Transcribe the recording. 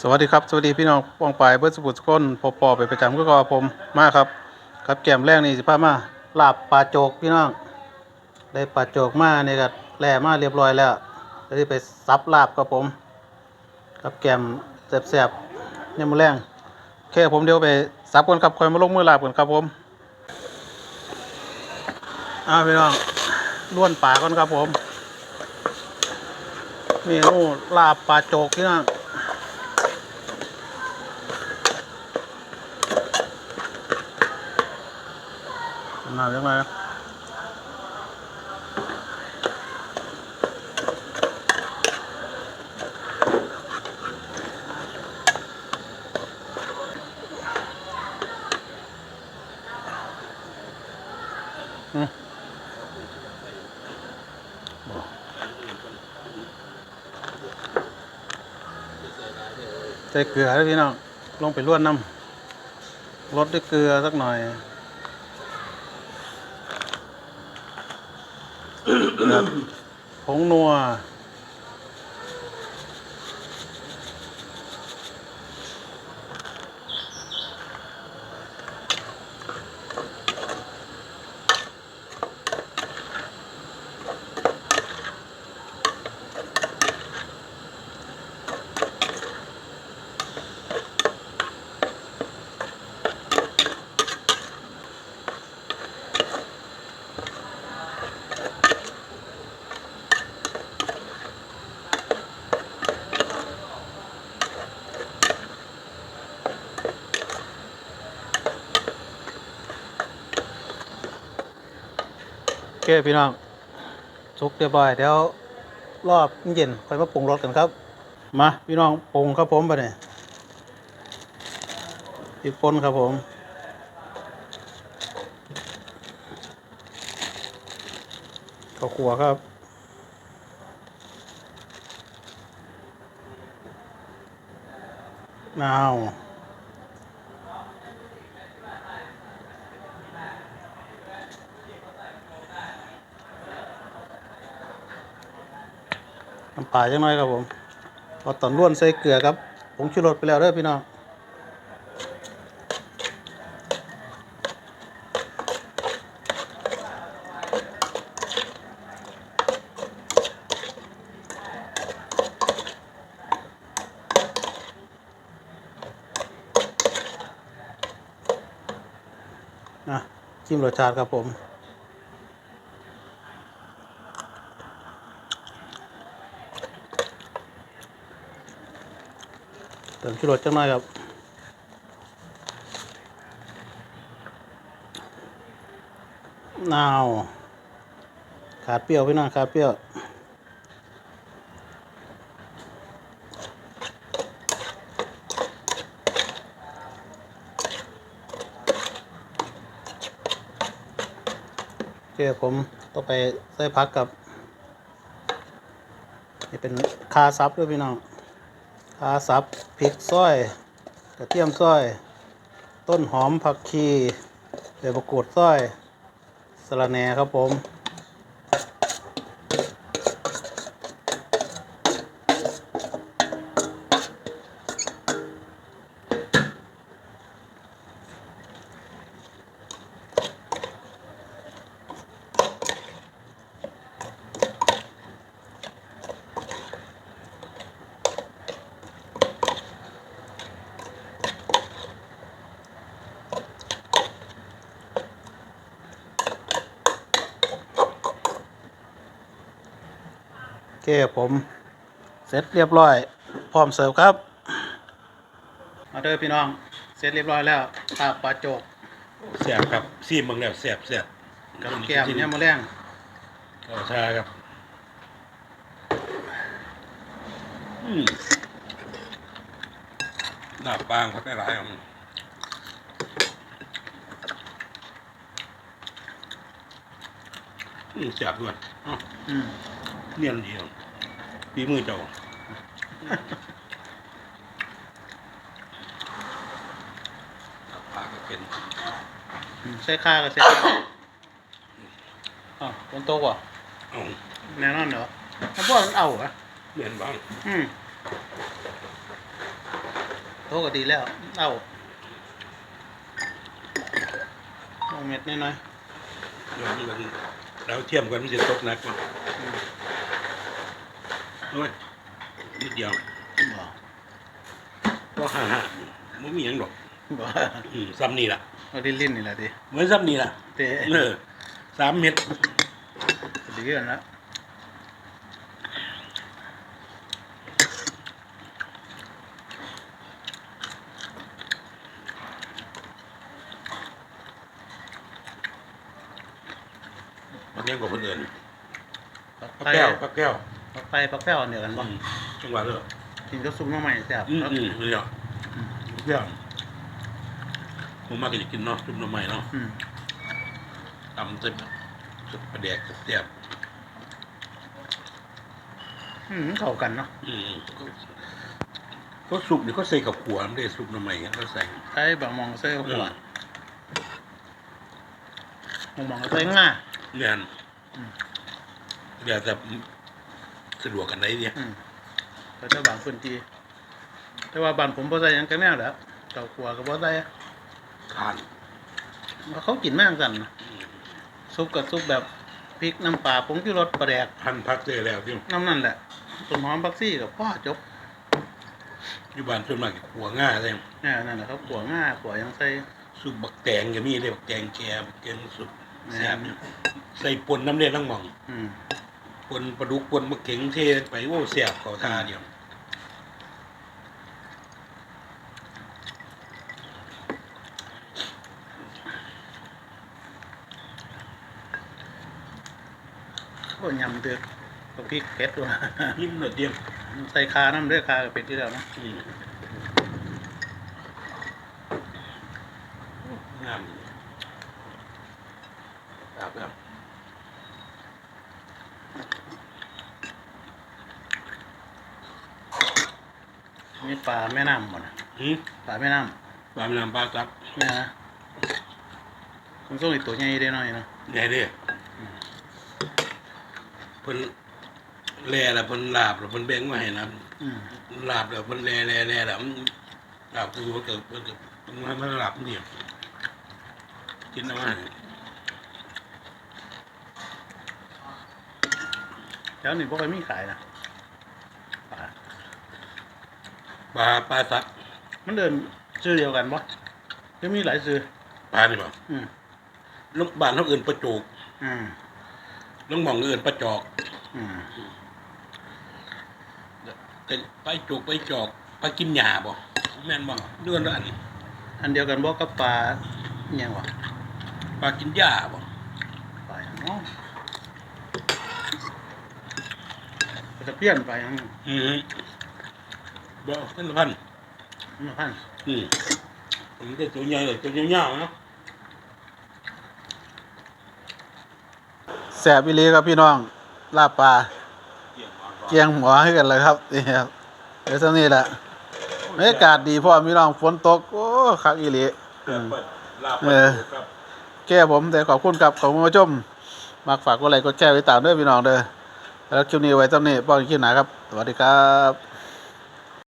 สวัสดีครับ สวัสดีพี่น้องปองปายเบิร์ดสปุตสกลพอปอไปประจำก็กอผมมาครับ ครับแก้มแรกนี่สิพามาลาบปลาโจกพี่น้อง ได้ปลาโจกมาเนี่ยก็แล่มาเรียบร้อยแล้วแล้วที่ไปซับลาบกับผม ครับแก้มแสบๆเนี่ยมมือแรงโอเคผมเดี๋ยวไปซับก่อนครับคอยมาลงมือลาบก่อนครับผมอ้าวพี่น้องล้วนปลาก่อนครับผมเมนูลาบปลาโจกพี่น้อง หนาวยังไงอืมใส่เกลือด้วพี่น้อง ลงไปล้วนน้ำรสด้วยเกลือสักหน่อย ครับ ผงนัว พี่น้องสุกเรียบร้อยเดี๋ยวรอบเย็นค่อยมาปรุงรสกันครับ มาพี่น้องปรุงครับผมไปเนี่ยพริกปนครับผมข้าวขัวครับนาว ปลาจังน้อยครับผมพอตอนร่วนใส่เกลือครับผงชูรสไปแล้วเด้อพี่น้องนะจิ้มรสชาติครับผม เติมชูรสจังหน่อยครับนาวขาดเปรี้ยวพี่น้องขาดเปรี้ยวโอเคผมต้องไปใส่พักกับนี่เป็นคาซับด้วยพี่น้องขาสับ ริกซอย กระเทียมซอย ต้นหอมผักชีใบมะกรูดซอยสะระแหน่ครับผม เคผมเสร็จเรียบร้อย พร้อมเสิร์ฟครับ มาเด้อพี่น้อง เสร็จเรียบร้อยแล้วปลาปลาโจกแซ่บครับซีมเบิ่งแล้วแซ่บแซ่บกับแก้มเนี่ยมาแรงข้าวชาครับอืมหน้าปางครับได้หลายครับอืมแซ่บด้วยอ้าวอืม เนียนดีครับปีมือเจ้าปากก็เป็นอืมใส่ข้ากับเสร็จอ๋อบนโต๊ะว่ะเอ้าแน่นอนเหรอถ้าพวกมันเอาเหรอเนียนบ้างอืมตก็ดีแล้ว เอ้าเอาเม็ดน้อยเดี๋ยวมันเราเทียมกันมันจะตกหนักกว่าๆอืม โอ้ยนิดเดียวบ่ก็ห่าห่าไม่มีหยังดอกบ่อืมซ้ำนี่ล่ะเอาลิ้นลิ้นนี่แหละดิเหมือนซ้ำนี่ล่ะเตะเออสามเม็ดดีกันแล้วมันยังกว่าคนอื่นปักแก้วปักแก้ว ปักไผ่ปักแป้วเดียวกันบ่อืมจังหวะเลยกินก็ซุปหน้ำใหม่แซ่บอืมครับอืมนี่เหรอปักแก้วผมมากินกินเนาะจุ่มน้ำใหม่เนาะอืมตำเต็มสุดประเดกแซ่บอืมเข้ากันเนาะอืมก็ก็สุกนี่ก็ใส่กับขัวมันได้สุกน้ำใหม่ก็ใส่ใช้บางมองใส่หัวมองมองใส่ง่าเรียนอืมเดี๋ยวจะ สะดวกกันไหนเนี่ยอืมแต่ถ้าบางพื้นที่แต่ว่าบ้านผมบ่ใส่หยังกันแน่แหล้วเต่าขัวก็บ่ใส่ทานเขากินมากกันนะซุปกับซุปแบบพริกน้ำปลาผงชูรสปลาแดกพันพักเจอแล้วที่น้ำนั่นแหละต้นหอมบักซี่กับพ่อจบอยู่บ้านส่วนมากจะขัวง่ายเลยเนี่ยนั่นแหละครับขัวง่าขัวยังใส่ สุกบักแตงก็มีเลยบักแตงแกบักแตงสุกแม่นแซ่บอยู่ใส่ปนน้ำเลือดน้ำหม่อง อืมป นปลาดุกปนมะเข็งเทไปโอ้แซ่บเขาทาเดียวโอ้ยำเดือดกับพริกเผ็ดด้วยยิ้มหน่อยเดียวใส่คาน้ำเด้อคากับเผ็ดที่แล้วนะอืมงามดีครับครั มีปลาแม่น้ำหมดนะหืมปลาแม่น้ปลาแม่น้ำปลาซักำเนี่ยนะคุณส่งอีกตัวใหญ่ได้หน่อยเนาะแน่เด้เพิ่นแล่แล้วเพิ่นลาบแล้วเพิ่นแบ่งมาให้นะอืมลาบแล้วเพิ่นแล่แล่แล่แล้วมันลาบคือว่าเกิดเพิ่นเกิดมันมันลาบนี่กินเอามาให้แล้วนี่พวกไอ้มีขายนะปลา ปลาปลาซักมันเดินชื่อเดียวกันปะจะมีหลายชื่อปลานี่บ่อืมลูกบ้านเขาเอื่นปลาโจกอืมลูกหม่องเอื่นปลาจอก อืมแต่ปลาโจกปลาจอกปลากินหญ้าบ่แม่นบ่เดือนละอันอันเดียวกันบอกกับปลาอหย่างวะปลากินหญ้าบ่ปลาอย่างเนาะปลาตะเพียนปลาอย่างอืม บ่เป็นละพันมันพันอืมมันก็ตัวใหญ่เลยตัวยาวๆเนาะแสบอีหลีครับพี่น้องลาบปลาเกียงหมอให้กันเลยครับนี่ครับเดี๋ยวเท่านี้แหละบรรยากาศดีพ่อพี่น้องฝนตกโอ้คักอีหลีอืมลาบเออแก้ผมแต่ขอบคุณครับขอบคุณผู้ชมมักฝากกดไลค์กดแชร์ไว้ตามเด้อพี่น้องเด้อแล้วคลิปนี้ไว้ตรงนี้ป้องคลิปหนาครับ สวัสดีครับ